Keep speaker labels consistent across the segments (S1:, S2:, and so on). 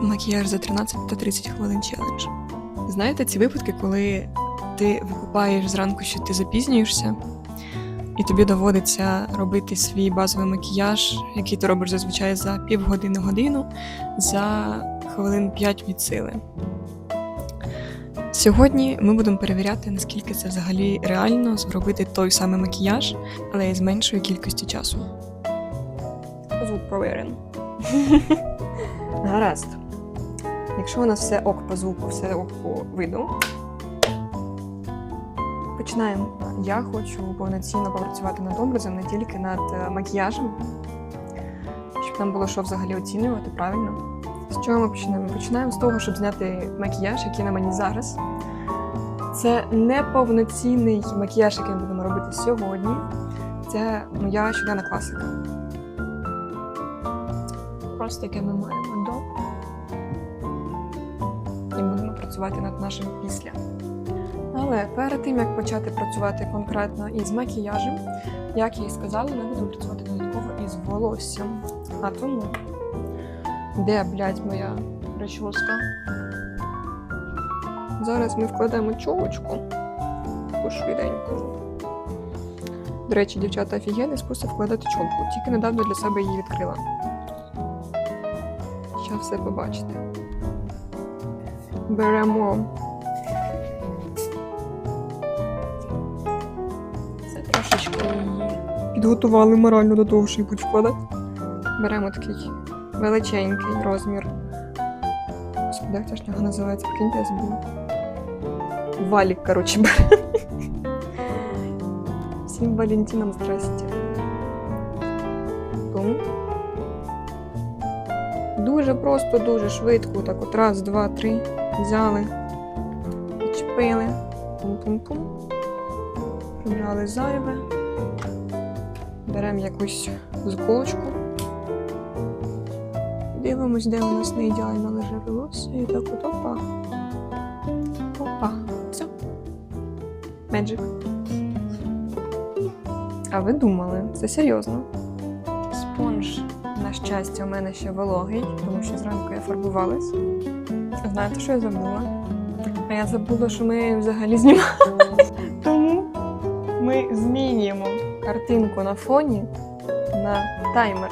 S1: Макіяж за 13 та 30 хвилин челендж. Знаєте ці випадки, коли ти викупаєш зранку, що ти запізнюєшся, і тобі доводиться робити свій базовий макіяж, який ти робиш зазвичай за півгодини годину, за хвилин 5 від сили. Сьогодні ми будемо перевіряти, наскільки це взагалі реально зробити той самий макіяж, але з меншою кількістю часу. Звук провірен. Гаразд. Якщо у нас все ок по звуку, все ок по виду. Починаємо. Я хочу повноцінно попрацювати над образом, не тільки над е, макіяжем, щоб нам було що взагалі оцінювати правильно. З чого ми почнемо? Починаємо з того, щоб зняти макіяж, який на мені зараз. Це не повноцінний макіяж, який ми будемо робити сьогодні. Це моя щоденна класика. Просто яке ми маємо працювати над нашим після. Але перед тим як почати працювати конкретно із макіяжем, як я і сказала, ми будемо працювати додатково із волоссям. А тому, де, блядь, моя прическа? Зараз ми вкладемо чолочку таку швиденьку. До речі, дівчата офігенний спосіб вкладати чолку. Тільки недавно для себе її відкрила. Ще все побачите. Беремо. Це трошечки її підготували морально до того, що її будуть вкладати. Беремо такий величенький розмір. Господи, як ж нього називається? Прикиньте, я забула. Валік, коротше, беремо. Всім Валентинам здрасте. Дуже просто, дуже швидко. Так от раз, два, три. Взяли, відчепили. Пум-пум-пум. Прибрали зайве. Беремо якусь заколочку. Дивимось, де у нас не ідеально лежить волосся. І так от опа. Опа. Все. Меджик. А ви думали, це серйозно. Щастя, у мене ще вологий, тому що зранку я фарбувалась. Знаєте, що я забула? А я забула, що ми взагалі знімали. Тому ми змінюємо картинку на фоні на таймер.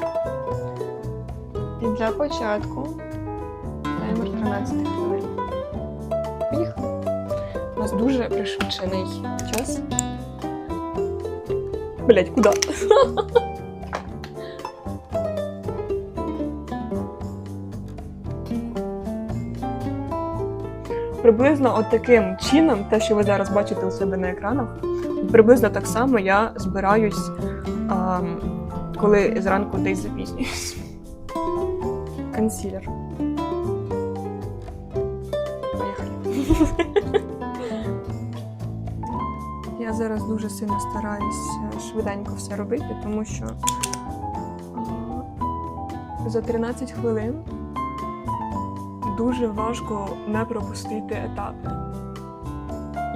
S1: І для початку таймер 13 хвилин. Поїхали. У нас дуже пришвидшений час. Блять, куди? Приблизно от таким чином, те, що ви зараз бачите у себе на екранах, приблизно так само я збираюсь, а, коли зранку десь запізнююсь. Консілер. Поїхали. Я зараз дуже сильно стараюсь е, швиденько все робити, тому що за 13 хвилин дуже важко не пропустити етапи.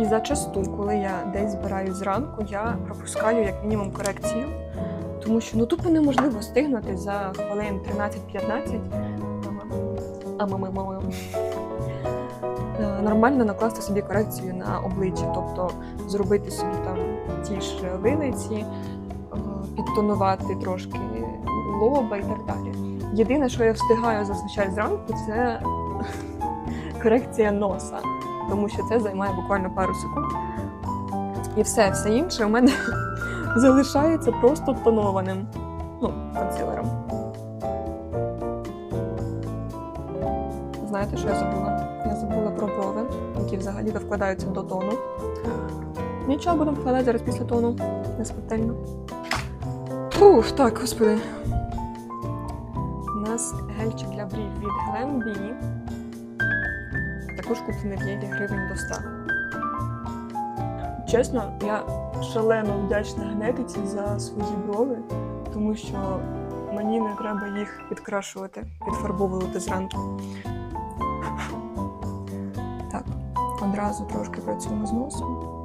S1: І зачасту, коли я десь збираю зранку, я пропускаю як мінімум корекцію, тому що ну тупо неможливо встигнути за хвилин 13-15 а ми мовою нормально накласти собі корекцію на обличчя, тобто зробити собі там ті ж вилиці, е, підтонувати трошки лоба і так далі. Єдине, що я встигаю зазвичай зранку, це корекція носа, тому що це займає буквально пару секунд. І все, все інше у мене залишається просто тонованим. Ну, консилером. Знаєте, що я забула? Я забула про брови, які взагалі вкладаються до тону. Нічого, будемо вкладати зараз після тону. Не смертельно. Ух, так, господи. У нас гельчик для брів від Glam Також куплений в Єді гривень до 100. Чесно, я шалено вдячна генетиці за свої брови, тому що мені не треба їх підкрашувати, підфарбовувати зранку. Так, одразу трошки працюємо з носом.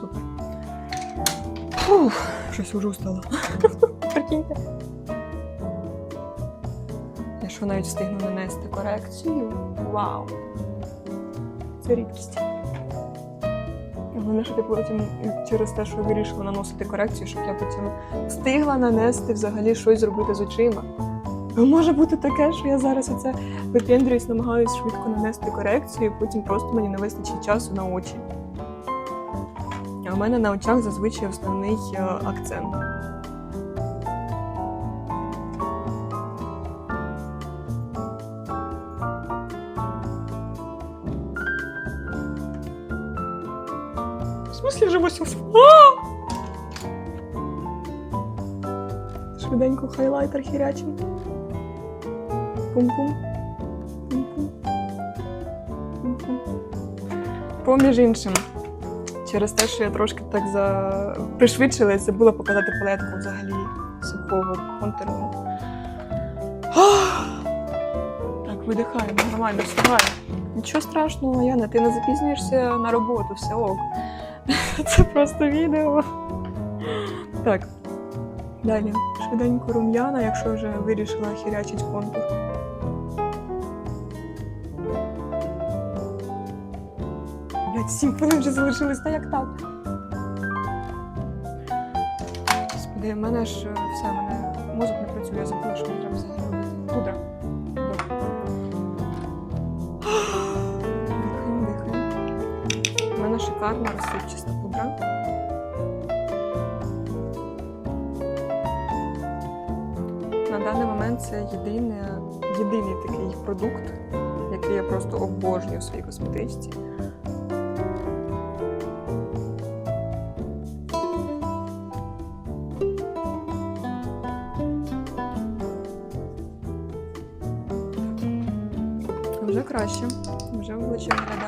S1: Супер. Щось уже устала. Прикиньте. Я що навіть встигну нанести корекцію. Вау! Це рідкість. Головне, що ти потім через те, що вирішила наносити корекцію, щоб я потім встигла нанести взагалі щось зробити з очима. Бо Може бути таке, що я зараз оце випендрююсь, намагаюсь швидко нанести корекцію, і потім просто мені не вистачить часу на очі. А у мене на очах зазвичай основний е, акцент. Швиденько хайлайтер хірячим. Пум-пум. Поміж іншим, через те, що я трошки так за... пришвидшилась, забула показати палетку взагалі сухого контуру. Так, видихаємо, нормально, встигаю. Нічого страшного, Яна, ти не запізнюєшся на роботу, все ок. Це просто відео. Так. Далі. Швиденько рум'яна, якщо вже вирішила хірячить контур. Блять, сім хвилин вже залишились, та як так? Господи, в мене ж е, все, в мене мозок не працює, я забула, що треба взагалі робити. Пудра. Дихаємо, дихаємо. У мене шикарна розсипчаста пудра. Даний момент це єдине, єдиний такий продукт, який я просто обожнюю в своїй косметичці. Вже краще. Вже обличчя.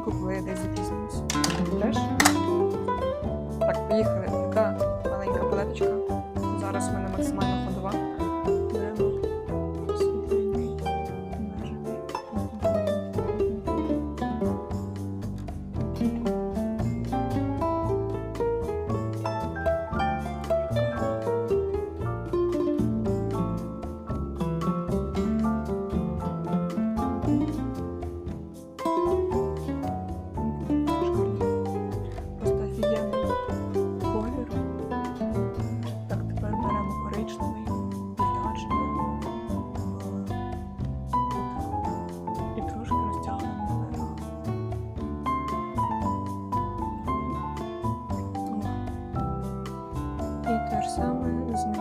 S1: Кожного ранку, коли я десь запізнююсь. Теж? Так, поїхали. Така маленька палеточка. Зараз в мене максимально ходова. Саме знизу, але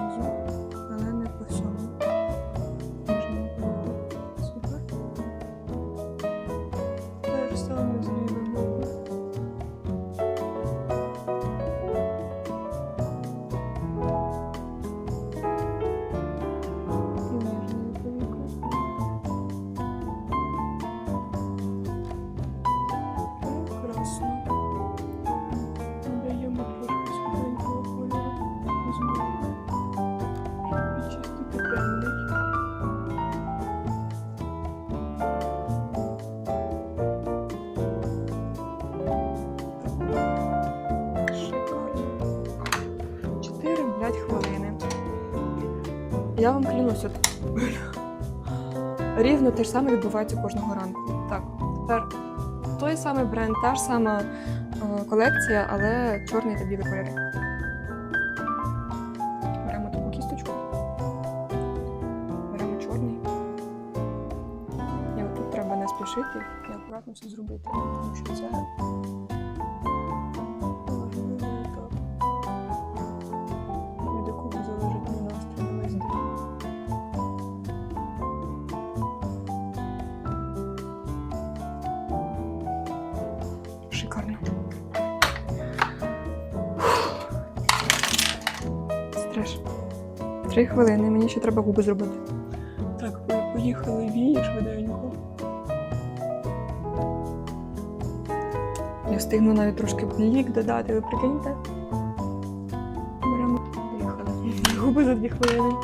S1: Я вам клянусь, рівно те ж саме відбувається кожного ранку. Так, тепер той самий бренд, та ж сама е, колекція, але чорний та білий кольори. Беремо таку кісточку. Беремо чорний. І от тут треба не спішити і акуратно все зробити, тому що це Три хвилини, мені ще треба губи зробити. Так, по- поїхали вії швиденько. Я встигну навіть трошки блік додати, ви прикиньте? Беремо. Поїхали. Губи за дві хвилини.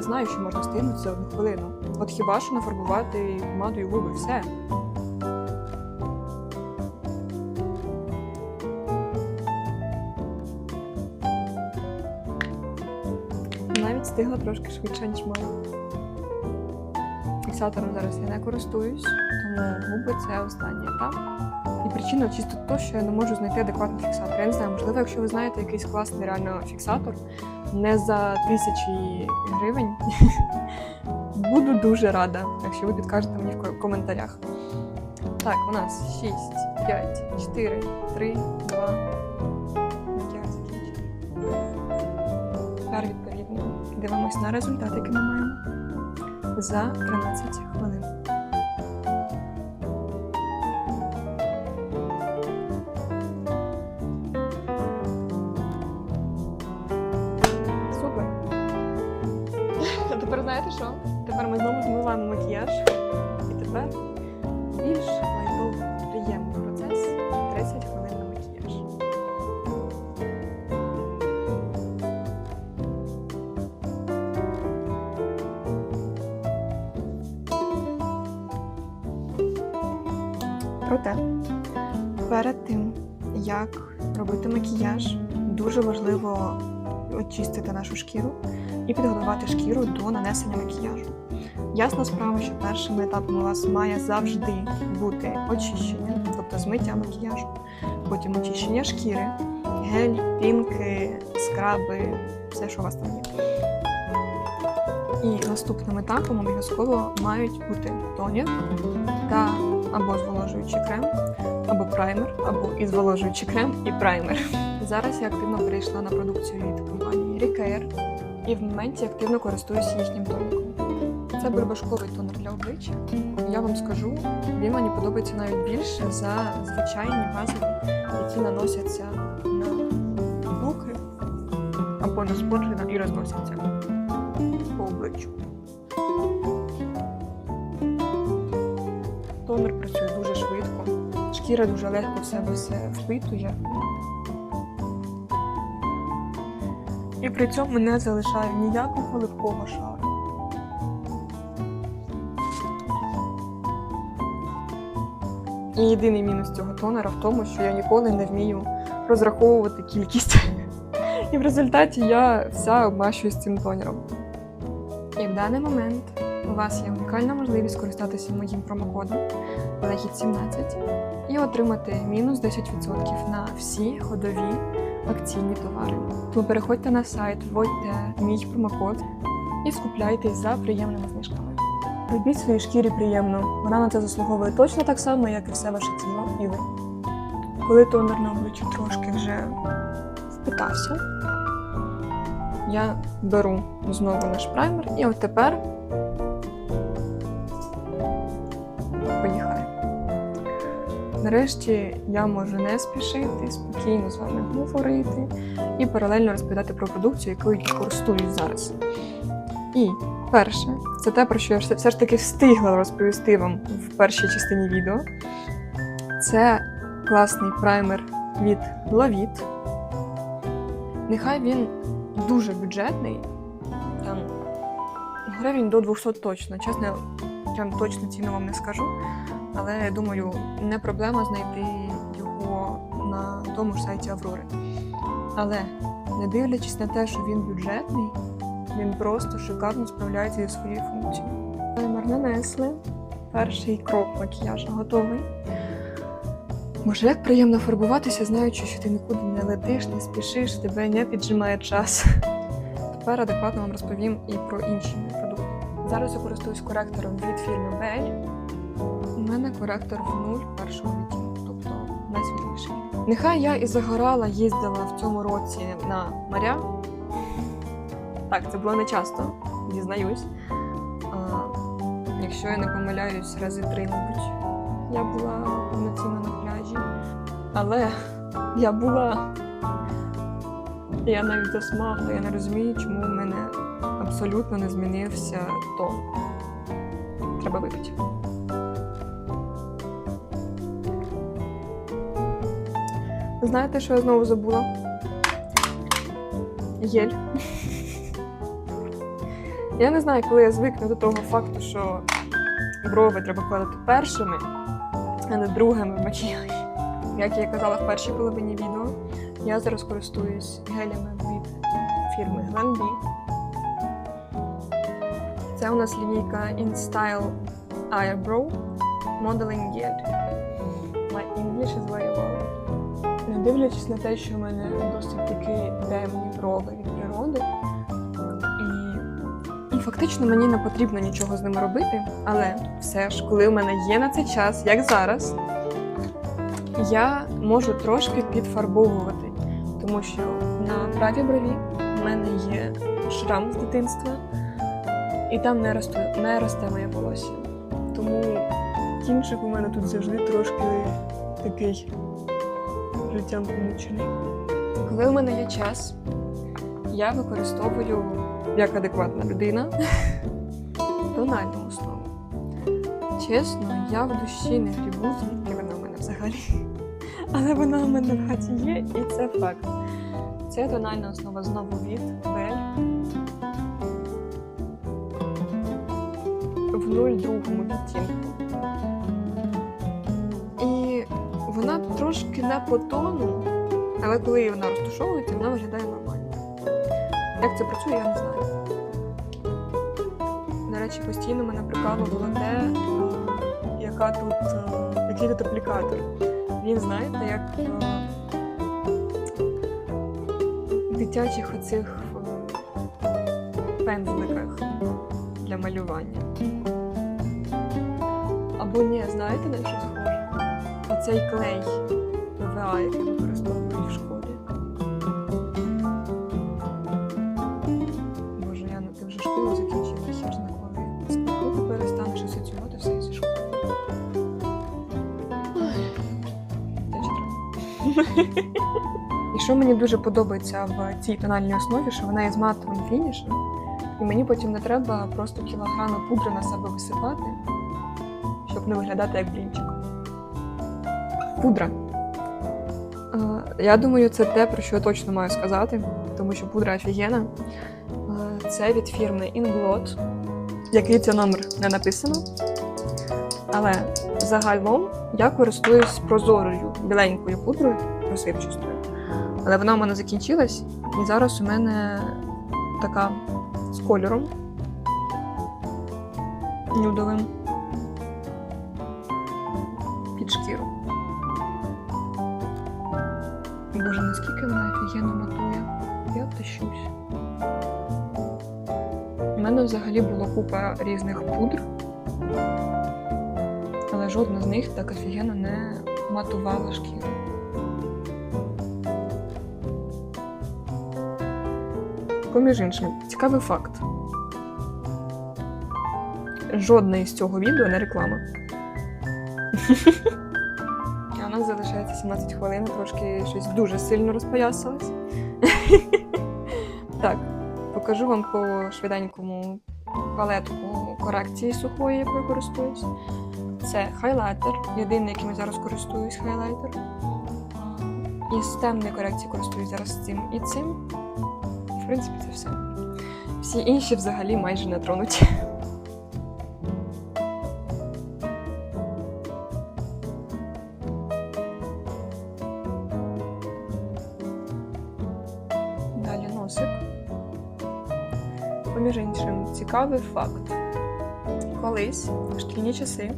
S1: Не знаю, що можна встигнути за одну хвилину. От хіба що нафарбувати помадою губи, все. Навіть встигла трошки швидше, ніж мала. Фіксатором зараз я не користуюсь, тому губи це останній етап. Причина чисто то, що я не можу знайти адекватний фіксатор. Я не знаю, можливо, якщо ви знаєте якийсь класний реально фіксатор, не за тисячі гривень, буду дуже рада, якщо ви підкажете мені в коментарях. Так, у нас 6, 5, 4, 3, 2. Макіяж закінчений. Тепер відповідно дивимось на результат, який ми маємо за 13 Проте, перед тим, як робити макіяж, дуже важливо очистити нашу шкіру і підготувати шкіру до нанесення макіяжу. Ясна справа, що першим етапом у вас має завжди бути очищення, тобто змиття макіяжу, потім очищення шкіри, гель, пінки, скраби, все, що у вас там є. І наступним етапом обов'язково мають бути тонік та або зволожуючий крем, або праймер, або і зволожуючий крем і праймер. Зараз я активно перейшла на продукцію від компанії Recare і в моменті активно користуюся їхнім тоніком. Це бурбашковий тонер для обличчя. Я вам скажу, він мені подобається навіть більше за звичайні базові, які наносяться на руки або на спонжі і розносяться по обличчю. Шкіра дуже легко в себе все впитує. І при цьому не залишає ніякого липкого шару. І єдиний мінус цього тонера в тому, що я ніколи не вмію розраховувати кількість. І в результаті я вся обмащуюсь цим тонером. І в даний момент у вас є унікальна можливість скористатися моїм промокодом LEGIT17 і отримати мінус 10% на всі ходові акційні товари. Тому переходьте на сайт, вводьте мій промокод і скупляйтесь за приємними знижками. Робіть своїй шкірі приємно, вона на це заслуговує точно так само, як і все ваше тіло і ви. Коли тонер на обличчі трошки вже впитався, я беру знову наш праймер і от тепер Нарешті я можу не спішити, спокійно з вами говорити і паралельно розповідати про продукцію, якою я користуюсь зараз. І перше, це те, про що я все ж таки встигла розповісти вам в першій частині відео. Це класний праймер від Lavit. Нехай він дуже бюджетний, там гривень до 200 точно. Чесно, я прям точно ціну вам не скажу. Але я думаю, не проблема знайти його на тому ж сайті Аврори. Але не дивлячись на те, що він бюджетний, він просто шикарно справляється зі своєю функцією. Таймер нанесли. Перший крок макіяжу готовий. Може, як приємно фарбуватися, знаючи, що ти нікуди не летиш, не спішиш, тебе не піджимає час. Тепер адекватно вам розповім і про інші продукти. Зараз я користуюсь коректором від фірми Bell. Мене коректор в нуль першого відтінку, тобто найсвітліший. Нехай я і загорала, їздила в цьому році на моря. Так, це було не часто, дізнаюсь. Якщо я не помиляюсь, рази три, мабуть. я була повноцінно на пляжі. Але я була. Я навіть засмагла, я не розумію, чому в мене абсолютно не змінився тон. Треба випити. Знаєте, що я знову забула? Єль. Я не знаю, коли я звикну до того факту, що брови треба кладати першими, а не другими в макіяжі. Як я казала в першій половині відео, я зараз користуюсь гелями від фірми Glenbee. Це у нас лінійка InStyle Eyebrow Modeling Gel. My English is very well. Дивлячись на те, що в мене досить таки темні брови від природи, і, фактично мені не потрібно нічого з ними робити, але все ж, коли в мене є на це час, як зараз, я можу трошки підфарбовувати, тому що на правій брові в мене є шрам з дитинства, і там не росте, не росте моє волосся. Тому кінчик у мене тут завжди трошки такий життям помучений. Коли у мене є час, я використовую як адекватна людина тональну основу. Чесно, я в душі не грібу, звідки вона в мене взагалі. Але вона в мене в хаті є, і це факт. Це тональна основа знову від Bell. В 02 відтінку. Вона трошки не по тону, але коли вона розташовується, вона виглядає нормально. Як це працює, я не знаю. До речі, постійно мене прикалувало те, е, яка тут, е, який тут аплікатор. Він, знаєте, як е, в дитячих оцих пензликах для малювання. Або ні, знаєте, на що? Оцей клей ПВА, який використовують в школі. Боже, Яна, ти вже школу закінчила, хер зна коли. Коли ти перестанеш асоціювати все зі школи? І що мені дуже подобається в цій тональній основі, що вона є з матовим фінішем, і мені потім не треба просто кілограми пудри на себе висипати, щоб не виглядати як блінчик. Пудра. Я думаю, це те, про що я точно маю сказати, тому що пудра офігенна. Це від фірми Inglot, який це номер не написано. Але загалом я користуюсь прозорою біленькою пудрою, розсипчастою. Але вона у мене закінчилась, і зараз у мене така з кольором нюдовим під шкіру. Боже, наскільки вона офігенно матує. Я втащусь. У мене взагалі було купа різних пудр, але жодна з них так офігенно не матувала шкіру. Поміж іншим, цікавий факт. Жодне із цього відео не реклама. А у нас залишається 17 хвилин, трошки щось дуже сильно розпоясалось. так, покажу вам по швиденькому палетку корекції сухої, якою користуюсь. Це хайлайтер, єдиний, яким я зараз користуюсь хайлайтер. А, Із темної корекції користуюсь зараз цим і цим. В принципі, це все. Всі інші взагалі майже не тронуті. Цікавий факт. Колись, в шкільні часи,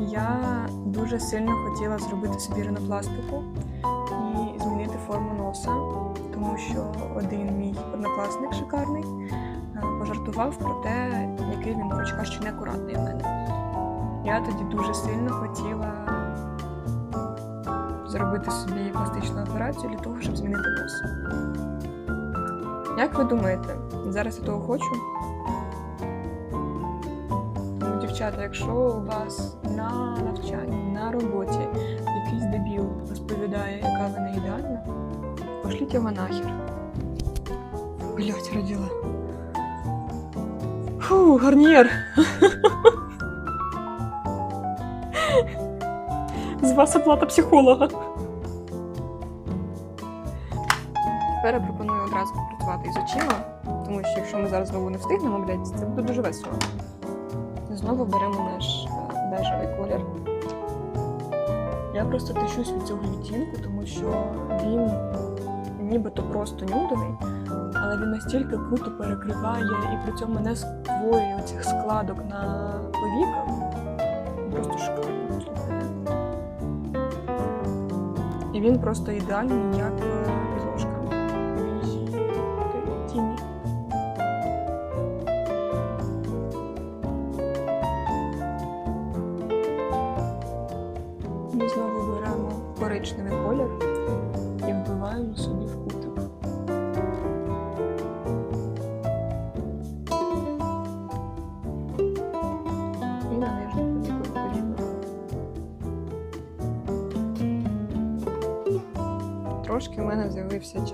S1: я дуже сильно хотіла зробити собі ринопластику і змінити форму носа, тому що один мій однокласник шикарний е, пожартував про те, який він дурачка що неакуратний у мене. Я тоді дуже сильно хотіла зробити собі пластичну операцію для того, щоб змінити нос. Як ви думаєте, зараз я того хочу? Дівчата, якщо у вас на навчанні, на роботі якийсь дебіл розповідає, яка ви не ідеальна, пошліть його нахер. Блять, родила. Фу, гарнір. З вас оплата психолога. Тепер я пропоную одразу попрацювати із очима, тому що якщо ми зараз знову не встигнемо, блядь, це буде дуже весело. Знову беремо наш е, бежевий колір. Я просто тишусь від цього відтінку, тому що він нібито просто нюдовий, але він настільки круто перекриває і при цьому не створює цих складок на повіках. Просто шикарно, слухайте. І він просто ідеальний, як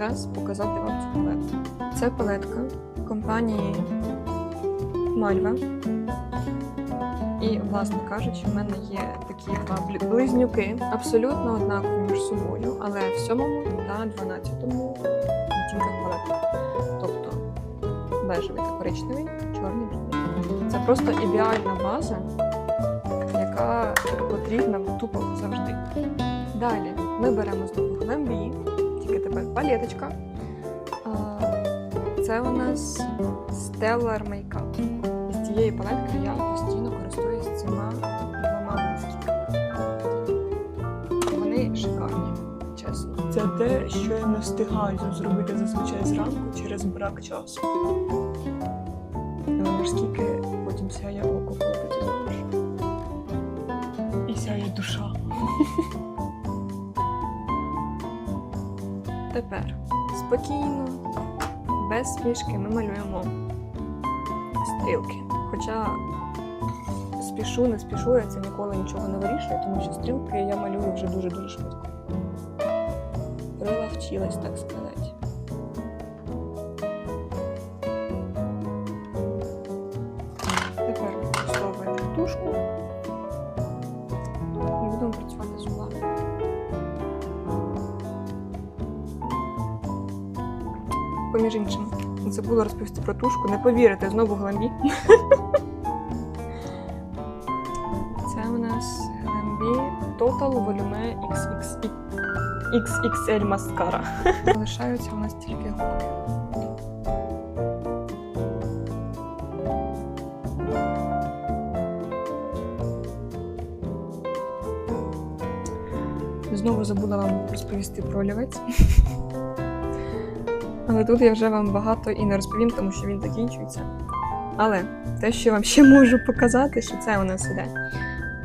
S1: з'явився показати вам цю палетку. Це палетка компанії Мальва. І, власне кажучи, в мене є такі два близнюки, абсолютно однакові між собою, але в 7 та 12 відтінках палетки. Тобто бежевий та коричневий, чорний білий. Це просто ідеальна база, яка потрібна тупо завжди. Далі ми беремо знову глембі, тільки палеточка. Це у нас Stellar Makeup. З цієї палетки я постійно користуюсь цими двома блискітками. Вони шикарні, чесно. Це те, що я не встигаю зробити зазвичай зранку через брак часу. Але ж потім сяє око, спокійно, без спішки ми малюємо стрілки. Хоча спішу, не спішу, я це ніколи нічого не вирішує, тому що стрілки я малюю вже дуже-дуже швидко. Прилавчилась, так сказати. Забула розповісти про тушку. Не повірите, знову гламбі. Це у нас гламбі Total Volume XXX XXL маскара. Залишаються у нас тільки губки. Знову забула вам розповісти про олівець. Але тут я вже вам багато і не розповім, тому що він закінчується. Але те, що я вам ще можу показати, що це у нас іде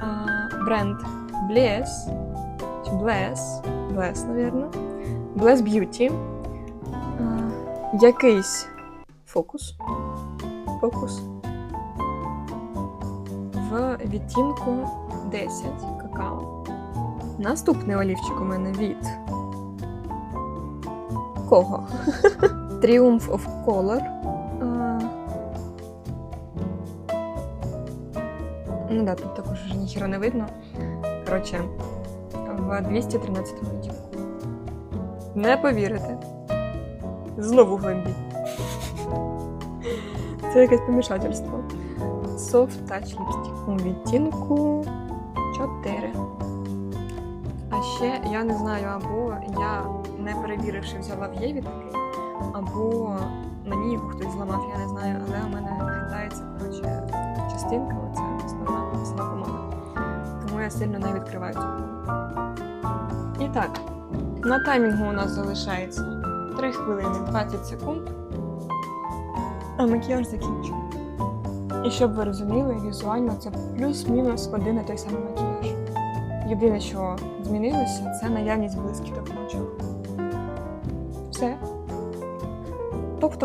S1: а, бренд Bless, чи Bless, Bless, навірно, Bless Beauty. А, якийсь фокус. Фокус. В відтінку 10 какао. Наступний олівчик у мене від кого? Triumph of Color. Ну да, тут також вже ніхіра не видно. Коротше, в 213 відтінку. Не повірите. Знову глибі. Це якесь помішательство. Soft Touch Lipstick у відтінку 4. А ще я не знаю, або я не перевіривши, взяла в Єві такий, або мені його хтось зламав, я не знаю, але у мене хитається коротше, частинка, оця основна сама помада. Тому я сильно не відкриваю цю. І так, на таймінгу у нас залишається 3 хвилини 20 секунд, а макіяж закінчений. І щоб ви розуміли, візуально це плюс-мінус один і той самий макіяж. Єдине, що змінилося, це наявність блискіток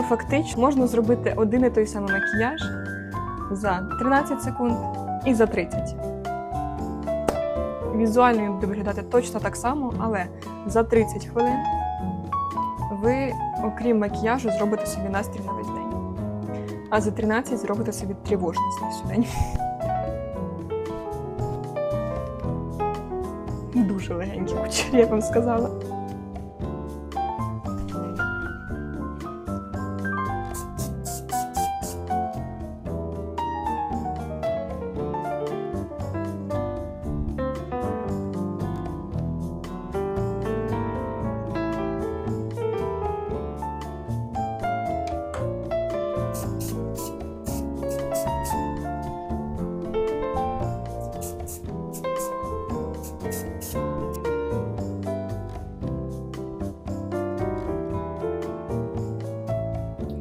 S1: Тобто, фактично, можна зробити один і той самий макіяж за 13 секунд і за 30. Візуально він буде виглядати точно так само, але за 30 хвилин ви, окрім макіяжу, зробите собі настрій на весь день. А за 13 зробите собі тривожність на всю день. Дуже легенькі кучері, я вам сказала.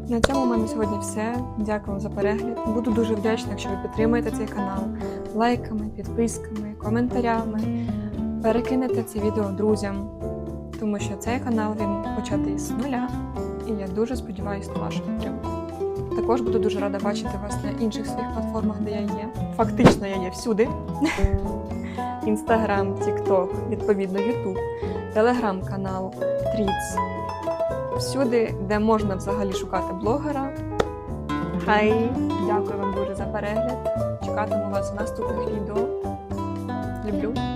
S1: На цьому у мене сьогодні все. Дякую вам за перегляд. Буду дуже вдячна, якщо ви підтримаєте цей канал лайками, підписками, коментарями. Перекинете це відео друзям, тому що цей канал він початий з нуля, і я дуже сподіваюся на вашу підтримку. Також буду дуже рада бачити вас на інших своїх платформах, де я є. Фактично, я є всюди: Інстаграм, Тікток, відповідно, Ютуб, телеграм-канал, Тріц всюди, де можна взагалі шукати блогера. Хай, дякую вам дуже за перегляд. Чекатиму вас в наступних відео. Люблю.